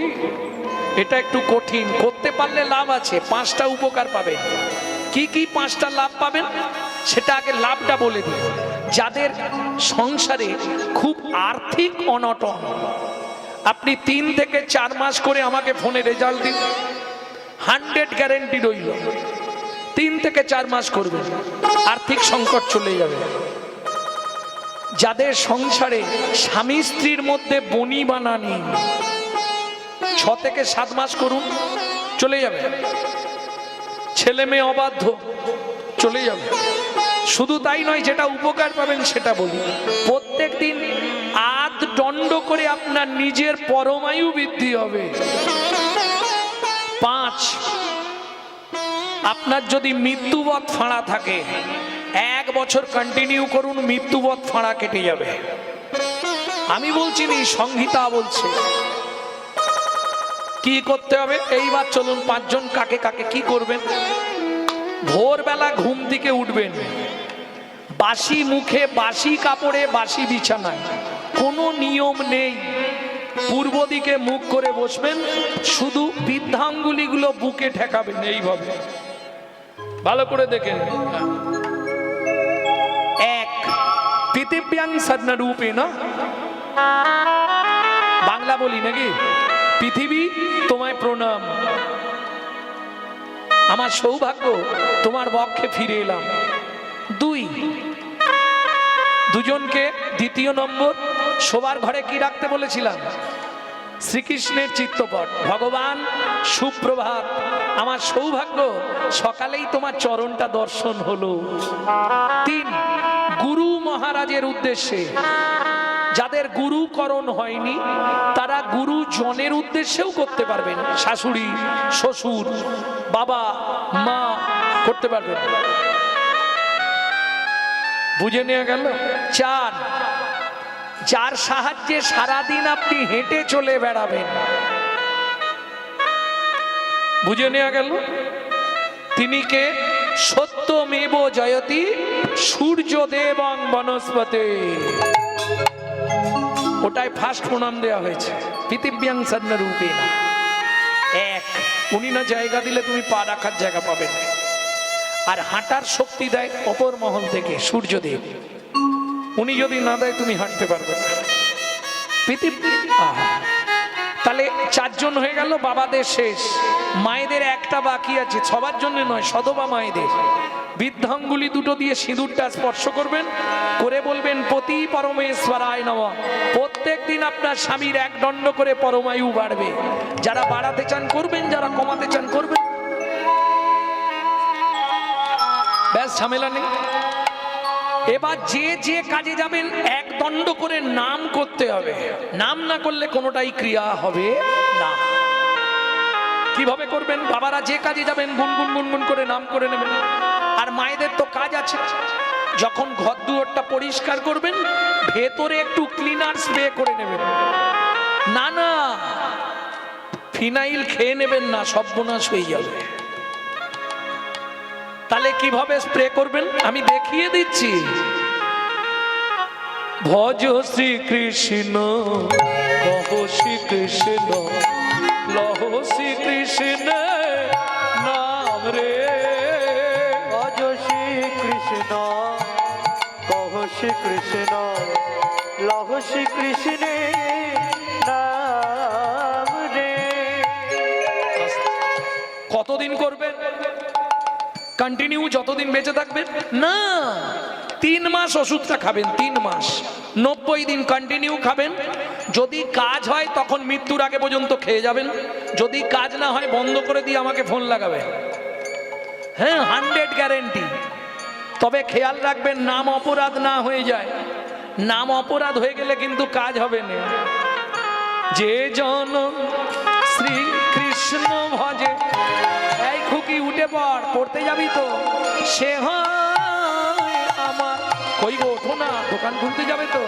কি এটা একটু কঠিন। করতে পারলে লাভ আছে, পাঁচটা উপকার পাবেন কি কি পাঁচটা লাভ পাবেন? সেটা আগে লাভটা বলে দিই। যাদের সংসারে খুব আর্থিক অনটন, আপনি তিন থেকে চার মাস করে আমাকে ফোনে রেজাল্ট দিন। হান্ড্রেড গ্যারেন্টি রইল। তিন থেকে চার মাস করবেন, আর্থিক সংকট চলে যাবে। যাদের সংসারে স্বামী স্ত্রীর মধ্যে বনি বানা নেই ছ থেকে সাত মাস করুন, চলে যাবে। ছেলে মেয়ে অবাধ্য, চলে যাবে। শুধু তাই নয়, যেটা উপকার পাবেন সেটা বলি প্রত্যেক দিন আধ দণ্ড করে আপনার নিজের পরমায়ু বৃদ্ধি হবে। পাঁচ, আপনার যদি মৃত্যুবধ ফাঁড়া থাকে, এক বছর কন্টিনিউ করুন, মৃত্যুবধ ফাঁড়া কেটে যাবে। আমি বলছি নি, সংহিতা বলছে। কি করতে হবে? এইবার চলুন পাঁচজন কাকে কাকে কি করবেন? ভোরবেলা ঘুম থেকে উঠবেন। বাসি মুখে বাসি কাপড়ে বাসি বিছানায়। কোনো নিয়ম নেই। পূর্ব দিকে মুখ করে বসবেন। শুধু বৃদ্ধাঙ্গুলিগুলো বুকে ঠেকাবেন এইভাবে। ভালো করে দেখেন এক পৃথিব্যাং সন্নরূপে না? বাংলা বলি নাকি? পৃথিবী, তোমায় প্রণাম। আমার সৌভাগ্য, তোমার বক্ষে ফিরে এলাম। দুই, দুজনকে দ্বিতীয় নম্বর, শোবার ঘরে কি রাখতে বলেছিলাম? শ্রীকৃষ্ণের চিত্তপট, ভগবান সুপ্রভাত, আমার সৌভাগ্য, সকালেই তোমার চরণটা দর্শন হলো। তিন, গুরু মহারাজের উদ্দেশ্যে যাদের গুরুকরণ হয়নি, তারা গুরু জনের উদ্দেশ্যেও করতে পারবেন। শাশুড়ি, শ্বশুর, বাবা, মা করতে পারবেন। বুঝে নেওয়া গেল? চার, যার সাহায্যে সারাদিন আপনি হেঁটে চলে বেড়াবেন। বুঝে নেওয়া গেল? তিনি কে? সত্যমেব জয়তি সূর্য দেবং বনস্পতে। ওটাই ফার্স্ট প্রণাম দেওয়া হয়েছে। পৃথিব্যাং সন্ন রূপে না এক, উনি না জায়গা দিলে তুমি পা রাখার জায়গা পাবে না। আর হাঁটার শক্তি দেয় অপর মহল থেকে সূর্যদেব। উনি যদি না দেয় তুমি হাঁটতে পারবে না। পৃথিবী আহা। তাহলে চারজন হয়ে গেল, বাবাদের শেষ। মায়েদের একটা বাকি আছে, সবার জন্য নয়, সদবা মায়েদের। বৃদ্ধাঙ্গুলি দুটো দিয়ে সিঁদুরটা স্পর্শ করবেন, করে বলবেন, পতি পরমেশ্বরায় নম। প্রত্যেক দিন আপনার স্বামীর এক দণ্ড করে পরমায়ু বাড়বে। যারা বাড়াতে চান করবেন, যারা কমাতে চান করবেন। ব্যাস, ঝামেলা নেই। এবার যে যে কাজে যাবেন, এক দণ্ড করে নাম করতে হবে। নাম না করলে কোনোটাই ক্রিয়া হবে না। কীভাবে করবেন? বাবারা যে কাজে যাবেন, গুনগুন গুনগুন করে নাম করে নেবেন। আর মায়েদের তো কাজ আছে। যখন ঘর দুয়ারটা পরিষ্কার করবেন, ভেতরে একটু ক্লিনার স্প্রে করে নেবেন। না না, ফিনাইল খেয়ে নেবেন না, সর্বনাশ হয়ে যাবে। তাহলে কীভাবে স্প্রে করবেন? আমি দেখিয়ে দিচ্ছি। ভজ শ্রীকৃষ্ণ কহ শ্রীকৃষ্ণ লহ শ্রী কৃষ্ণ নাম রে। ভজ শ্রী কৃষ্ণ কহ শ্রী কৃষ্ণ লহ শ্রী কৃষ্ণ নাম রে। কতদিন করবেন? কন্টিনিউ যতদিন বেঁচে থাকবেন? না। তিন মাস ওষুধটা খাবেন তিন মাস। নব্বই দিন কন্টিনিউ খাবেন। যদি কাজ হয় তখন মৃত্যুর আগে পর্যন্ত খেয়ে যাবেন। যদি কাজ না হয় বন্ধ করে দিয়ে আমাকে ফোন লাগাবে। হ্যাঁ হান্ড্রেড গ্যারেন্টি তবে খেয়াল রাখবেন নাম অপরাধ না হয়ে যায়। নাম অপরাধ হয়ে গেলে কিন্তু কাজ হবে না। যে জন শ্রীকৃষ্ণ ভজে এই পড় পড়তে যাবি তো। সে হয় আমার। কই গো, ওঠো না, দোকান খুলতে যাবে তো।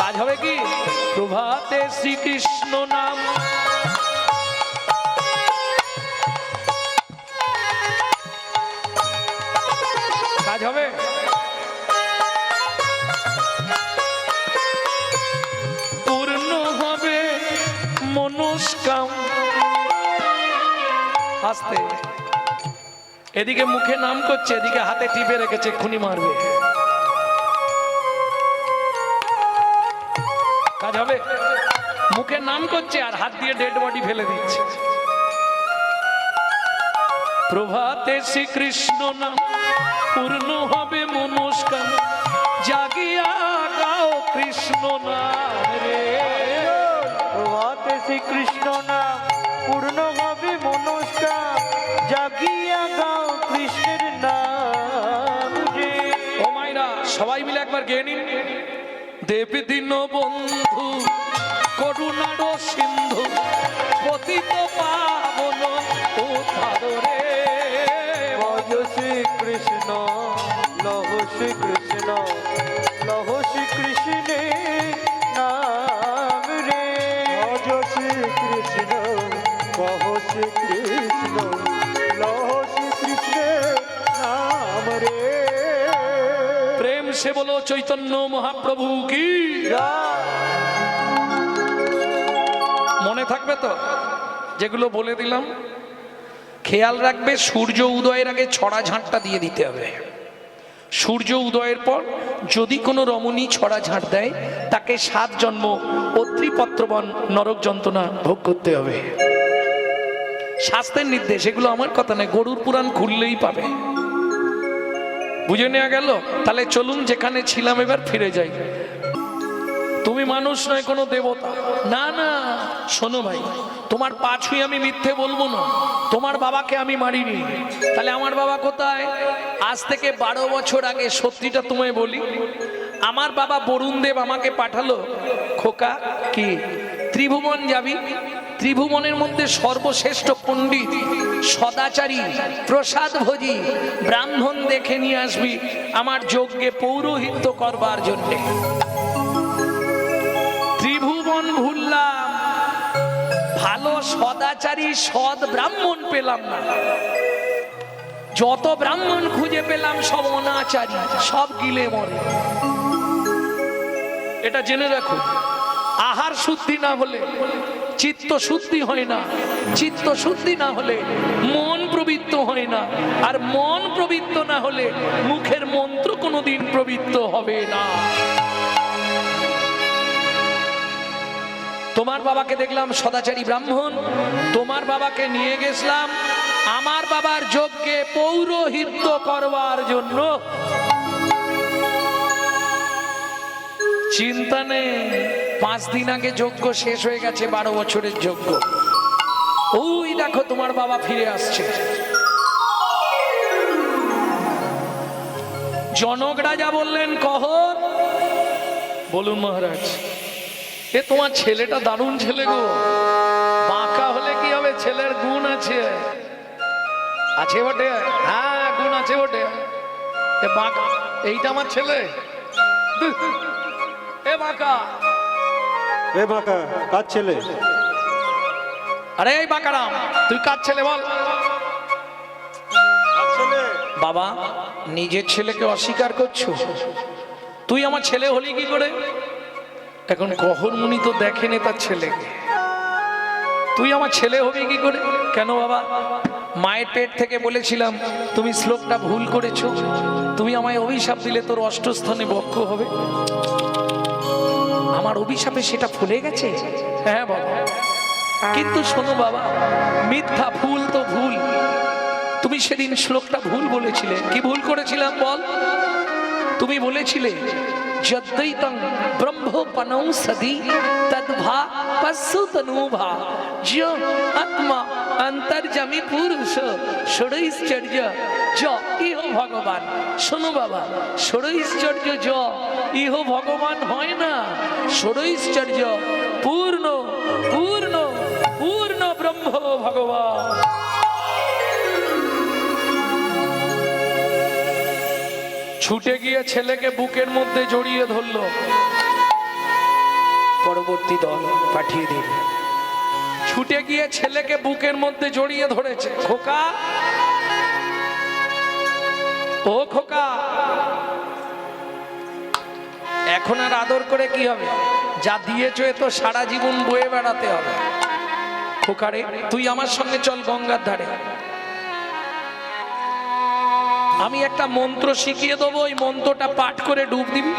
কাজ হবে কি? প্রভাতে শ্রীকৃষ্ণ নাম। কাজ হবে? আস্তে এদিকে মুখে নাম করছে, এদিকে হাতে টিপে রেখেছে, খুনি মারবে। কাজ হবে? মুখে নাম করছে আর হাত দিয়ে ডেড বডি ফেলে দিচ্ছে। প্রভাতে শ্রীকৃষ্ণ নাম, পূর্ণ হবে মনস্কাম। জাগিয়া গাও কৃষ্ণ নাম রে। শ্রীকৃষ্ণ নাম পূর্ণ হবে মনস্কার জাগিয়া গাও কৃষ্ণের নাম। ও মাইরা, সবাই মিলে একবার গেয়ে নিন। দেবী দিন বন্ধু, করুণার সিন্ধু, পতিত চৈতন্য মহাপ্রভু কি? মনে থাকবে তো? যেগুলো বলে দিলাম। খেয়াল রাখবে, সূর্য উদয়ের আগে ছড়া ঝাঁটটা দিয়ে দিতে হবে। সূর্য উদয়ের পর যদি কোনো রমণী ছড়া ঝাঁট দেয়, তাকে সাত জন্ম অত্রিপত্রবন নরক যন্ত্রণা ভোগ করতে হবে। শাস্ত্রের নির্দেশ, এগুলো আমার কথা নয়, গরুর পুরাণ খুললেই পাবে। বুঝে নেওয়া গেল? তাহলে চলুন যেখানে ছিলাম এবার ফিরে যাই। তুমি মানুষ নয়, কোনো দেবতা। না না, শোনো ভাই, তোমার পা ছুঁয়ে আমি মিথ্যে বলব না। তোমার বাবাকে আমি মারিনি। তাহলে আমার বাবা কোথায়? আজ থেকে বারো বছর আগে, সত্যিটা তোমায় বলি। আমার বাবা বরুণ দেব আমাকে পাঠালো। খোকা, কি? ত্রিভুবন যাবি? ত্রিভুবনের মধ্যে সর্বশ্রেষ্ঠ পণ্ডিত, সদাচারী, প্রসাদ ভোজি, ব্রাহ্মণ দেখে নিয়ে আসবি আমার যজ্ঞে পৌরোহিত্য করবার জন্যে। ত্রিভুবন ভুললাম, ভালো সদাচারী সৎ ব্রাহ্মণ পেলাম না। যত ব্রাহ্মণ খুঁজে পেলাম সব অনাচারী, সব গিলে মরে। এটা জেনে রাখো, আহার শুদ্ধি না হলে চিত্ত শুদ্ধি হয় না। চিত্ত শুদ্ধি না হলে মন প্রবৃত্ত হয় না। আর মন প্রবৃত্ত না হলে মুখের মন্ত্র কোনোদিন প্রবৃত্ত হবে না। তোমার বাবাকে দেখলাম সদাচারী ব্রাহ্মণ। তোমার বাবাকে নিয়ে গেছিলাম। আমার বাবার যজ্ঞে পৌরোহিত্য করবার জন্য। চিন্তা নেই। পাঁচ দিন আগে যজ্ঞ শেষ হয়ে গেছে, বারো বছরের যজ্ঞ। ওই দেখো তোমার বাবা ফিরে আসছে। জনক রাজা বললেন, কহ? বলুন মহারাজ, এ তোমার ছেলেটা দারুণ ছেলে গো। বাঁকা হলে কি হবে? ছেলের গুণ আছে। আছে বটে? হ্যাঁ গুণ আছে বটে। এ এইটা আমার ছেলে। এ বাঁকা। এ বাঁকা কার ছেলে? আরে এই বাঁকারাম তুই কার ছেলে বল? বাবা নিজের ছেলেকে অস্বীকার করছ? তুই আমার ছেলে হলি কি করে? এখন মুনি তো দেখেনি তার ছেলেকে। তুই আমার ছেলে হবি কি করে? কেন বাবা? মায়ের পেট থেকে বলেছিলাম তুমি শ্লোকটা ভুল করেছ। তুমি আমায় অভিশাপ দিলে তোর অষ্টস্থানে বক্ষ হবে। আমার অভিশাপে সেটা ফুলে গেছে? হ্যাঁ বাবা। কিন্তু শোনো বাবা, মিথ্যা ভুল তো ভুল। তুমি সেদিন শ্লোকটা ভুল বলেছিলে। কি ভুল করেছিলাম বল? তুমি বলেছিলে যদ্দৈতং ব্রহ্মপনৌ সদি তদ্ভা পশু তনুভা য আত্মা অন্তর্জামী পুরুষ, ষড়ৈশ্চর্য য ভগবান। শোনো বাবা ষড়ৈশ্চর্য য ইহ ভগবান হয় না। ষড়ৈশ্চর্য পূর্ণ পূর্ণ পূর্ণ ব্রহ্ম ভগবান। ছুটে গিয়ে ছেলেকে বুকের মধ্যে জড়িয়ে ধরলো। পরবর্তী দল পাঠিয়ে দিল। ছুটে গিয়ে ছেলেকে বুকের মধ্যে জড়িয়ে ধরেছে। খোকা ও খোকা। এখন আর আদর করে কি হবে? যা দিয়েছ তো সারা জীবন বয়ে বেড়াতে হবে। খোকারে তুই আমার সঙ্গে চল গঙ্গার ধারে। আমি একটা মন্ত্র শিখিয়ে দেবো, ওই মন্ত্রটা পাঠ করে ডুব দিবি।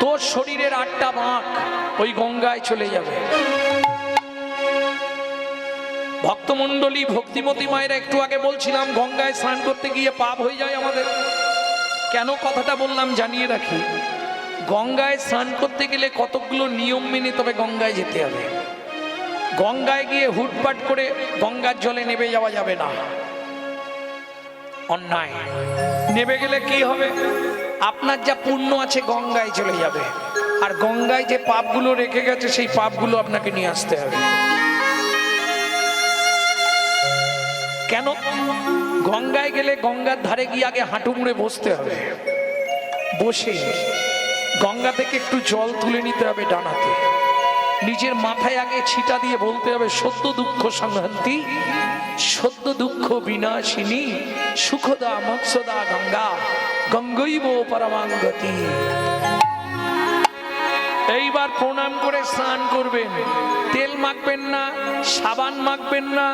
তোর শরীরের আটটা বাঁক ওই গঙ্গায় চলে যাবে। ভক্তমণ্ডলী ভক্তিমতী মায়েরা, একটু আগে বলছিলাম, গঙ্গায় স্নান করতে গিয়ে পাপ হয়ে যায় আমাদের। কেন কথাটা বললাম জানিয়ে রাখি? গঙ্গায় স্নান করতে গেলে কতগুলো নিয়ম মেনে তবে গঙ্গায় যেতে হবে। গঙ্গায় গিয়ে হুটপাট করে গঙ্গার জলে নেমে যাওয়া যাবে না। অন্যায়। নেমে গেলে কি হবে? আপনার যা পুণ্য আছে গঙ্গায় চলে যাবে। আর গঙ্গায় যে পাপগুলো রেখে গেছে, সেই পাপগুলো আপনাকে নিয়ে আসতে হবে। কেন? গঙ্গায় গেলে গঙ্গার ধারে গিয়ে আগে হাঁটু মুড়ে বসতে হবে। বসে গঙ্গা থেকে একটু জল তুলে নিতে হবে ডানাতে। নিজের মাথায় আগে ছিটা দিয়ে বলতে হবে সত্য দুঃখ সংহন্তি সত্য দুঃখ বিনাশিনী, সুখদা মৎসদা গঙ্গা, গঙ্গৈব পরমাঙ্গতি। এইবার প্রণাম করে স্নান করবেন। মাখবেন না, সাবান মাখবেন না,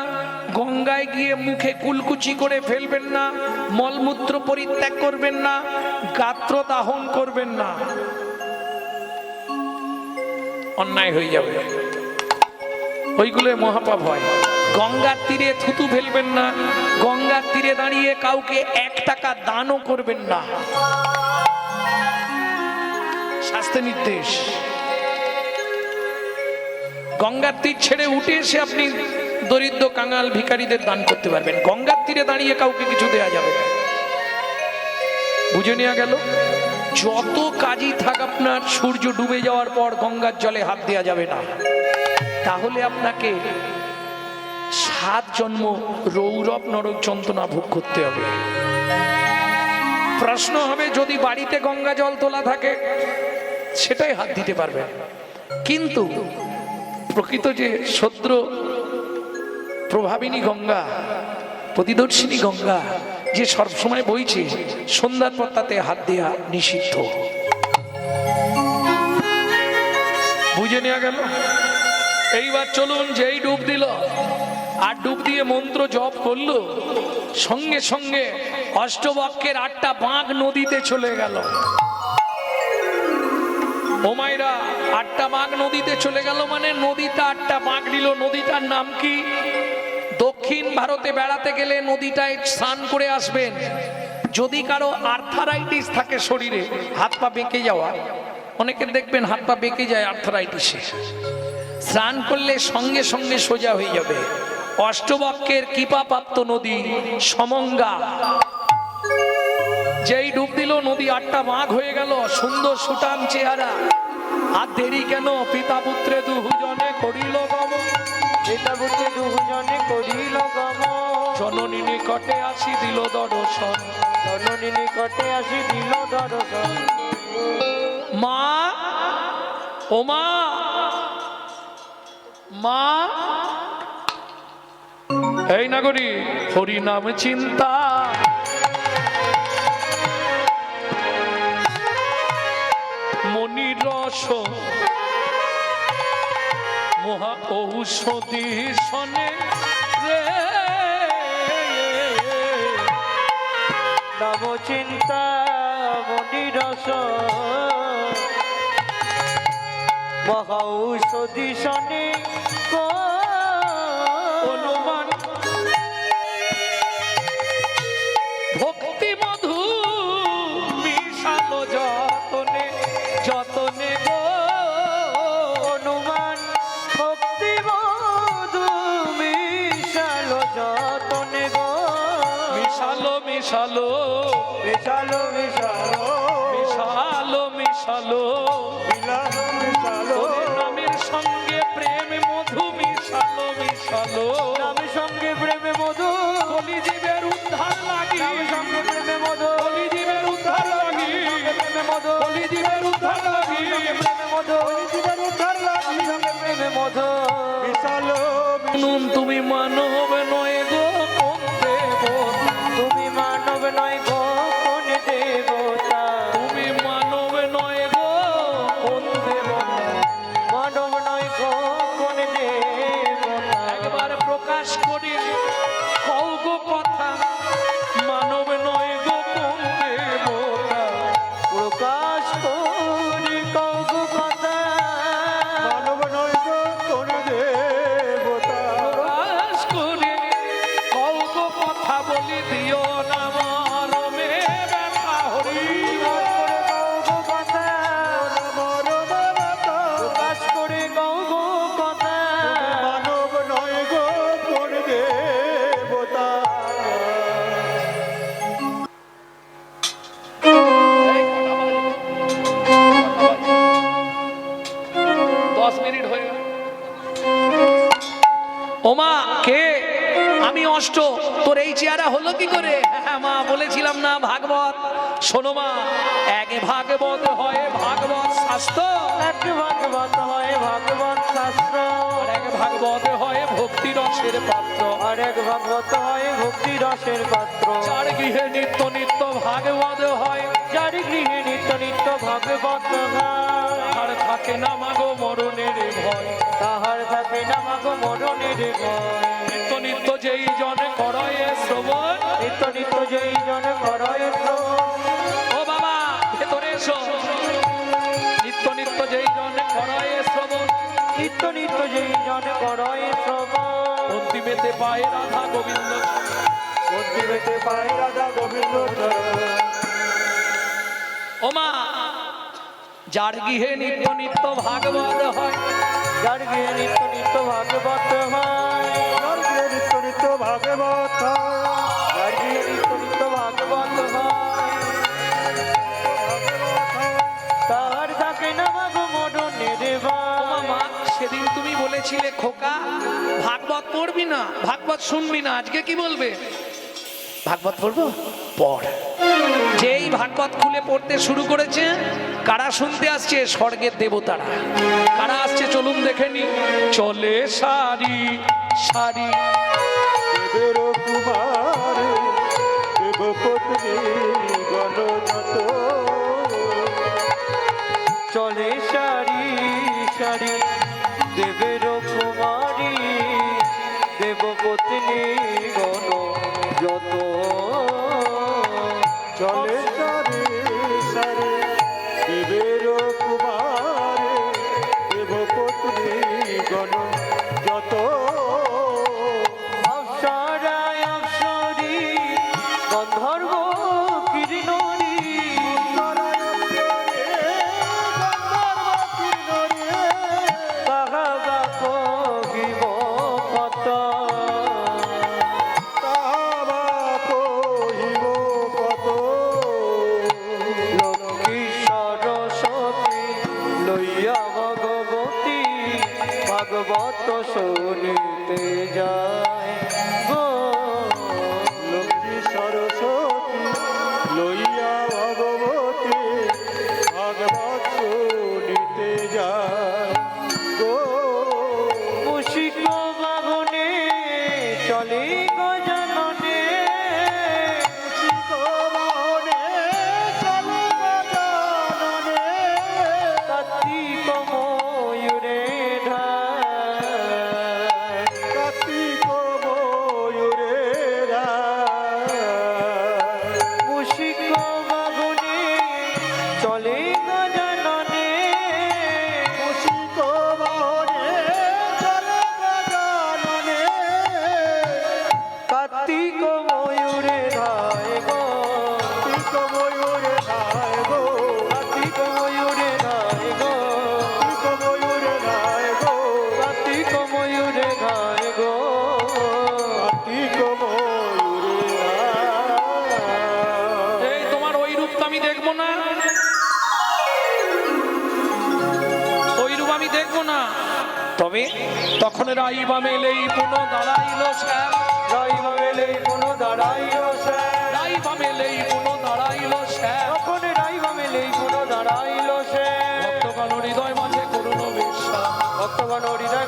গঙ্গায় গিয়ে মুখে কুলকুচি করে ফেলবেন না, মলমূত্র পরিত্যাগ করবেন না, গাত্র দাহন করবেন না। অন্যায় হয়ে যাবে। ওইগুলো মহাপাপ হয়। গঙ্গার তীরে থুতু ফেলবেন না, গঙ্গার তীরে দাঁড়িয়ে কাউকে এক টাকা দানও করবেন না। শাস্তি নির্দেশ। গঙ্গার তীর ছেড়ে উঠে এসে আপনি দরিদ্র কাঙাল ভিখারিদের দান করতে পারবেন। গঙ্গার তীরে দাঁড়িয়ে কাউকে কিছু দেয়া যাবে না। বুঝে নেওয়া গেল? যত কাজই থাক আপনার, সূর্য ডুবে যাওয়ার পর গঙ্গার জলে হাত দেওয়া যাবে না। তাহলে আপনাকে সাত জন্ম রৌরব নরক যন্ত্রণা ভোগ করতে হবে। প্রশ্ন হবে, যদি বাড়িতে গঙ্গা জল তোলা থাকে, সেটাই হাত দিতে পারবে কিন্তু প্রকৃত যে সদ্র প্রভাবিনী গঙ্গা, প্রতিদর্শিনী গঙ্গা, যে সবসময় বইছে, সন্ধ্যার পর তাতে হাত দেওয়া নিষিদ্ধ। বুঝে নেওয়া গেল? এইবার চলুন যেই ডুব দিল, আর ডুব দিয়ে মন্ত্র জপ করল, সঙ্গে সঙ্গে অষ্টবক্ষের আটটা বাঁক নদীতে চলে গেল। ওমাইরা আটটা বাঁক নদীতে চলে গেল মানে নদীটা আটটা বাঁক নিল। নদীটার নাম কি? দক্ষিণ ভারতে বেড়াতে গেলে নদীটায় স্নান করে আসবেন। যদি কারও আর্থারাইটিস থাকে শরীরে, হাত পা বেঁকে যাওয়া অনেকের দেখবেন হাত পা বেঁকে যায় আর্থারাইটিসে। স্নান করলে সঙ্গে সঙ্গে সোজা হয়ে যাবে। অষ্টবক্ষের কৃপাপ্রাপ্ত নদী সমঙ্গা। যেই ডুব দিল নদী আটটা বাঘ হয়ে গেল সুন্দর সুটাম চেহারা। আর দেরি কেন? পিতা পুত্রে দুজনে করিল গম। পিতা পুত্রে দুজনে করিল গম। জননী নিকটে আসি দিল দর্শন। জননী নিকটে আসি দিল দর্শন। মা ও মা মা। এই নাগরী হরি নাম চিন্তা। রস। মহা ঔষধি শনে রে। নব চিন্তা রস। মহা ঔষধি শনি অনুমান মিশালো মিশালো মিশালো মিশালো। মিশালো। নামের সঙ্গে প্রেম মধু মিশালো মিশালো। নামে সঙ্গে প্রেমে মধু। কলিজীবের উদ্ধার লাগি। সঙ্গে প্রেমে মধু। কলিজীবের উদ্ধার লাগি। প্রেমে মধু। কলিজীবের উদ্ধার লাগি। প্রেমে মধু। অষ্ট তোর এই চেহারা হলো কি করে? হ্যাঁ মা বলেছিলাম না ভাগবত। শোনো মা এক ভাগবত হয় ভাগবত শাস্ত্র। এক ভাগবত হয় ভাগবত শাস্ত্র। এক ভাগবত হয় ভক্তি রসের পাত্র। আর এক ভাগবত হয় ভক্তি রসের পাত্র। চার গৃহে নিত্য নিত্য ভাগবত হয়। যার গৃহে নিত্য নিত্য ভাগবত হয়। আর থাকে না মাগো মরণের ভয়। তাহার থাকে না মাগো মরণের ভয়। যেই জন শ্রবণ, ও বাবা ভেতরে এসো। নিত্য নিত্য যেই জন করয়ে শ্রবণ নিত্য নিত্য যেই জন করয় শ্রবণ অন্তিমেতে পায় রাধা গোবিন্দ। অন্তিমেতে পায় রাধা গোবিন্দ। ওমা যার গৃহে নিত্য নিত্য ভাগবত হয়। যার গৃহে নিত্য নিত্য ভাগবত হয়। নিত্য নিত্য ভাগবত যার বলেছিলে খোকা? ভাগবত পড়বি না? ভাগবত শুনবি না? আজকে কি বলবে? ভাগবত পড়ব? পড়। যেই ভাগবত খুলে পড়তে শুরু করেছে কারা শুনতে আসছে? স্বর্গের দেবতারা। কারা আসছে? চলুন দেখে নি। চলে সারি সারি। শুনিতে যায় দেখব না। ওই রূপ আমি দেখব না। তবে তখন রাইবা মেলেই পুনঃ দাঁড়াইল স্যার রাইবা মেলে কোনো দাঁড়াইল স্যার রাইবা মেলেই পুনঃ দাঁড়াইল তখন রাইবা স্যার ভক্তগণ হৃদয় মাঝে করুণ বিশ্বাস। ভক্তগণ হৃদয়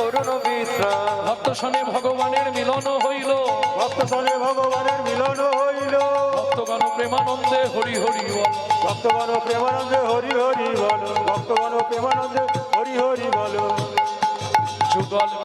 করুণ বিশ্রাম। ভক্ত শনে ভগবানের মিলন হইল। ভক্ত শনে ভগবানের মিলন হইল। ভক্তগণ প্রেমানন্দে হরি হরি বল। ভক্তগণ প্রেমানন্দে হরি হরি বল। ভক্তগণ প্রেমানন্দে হরি হরি বল। যুগল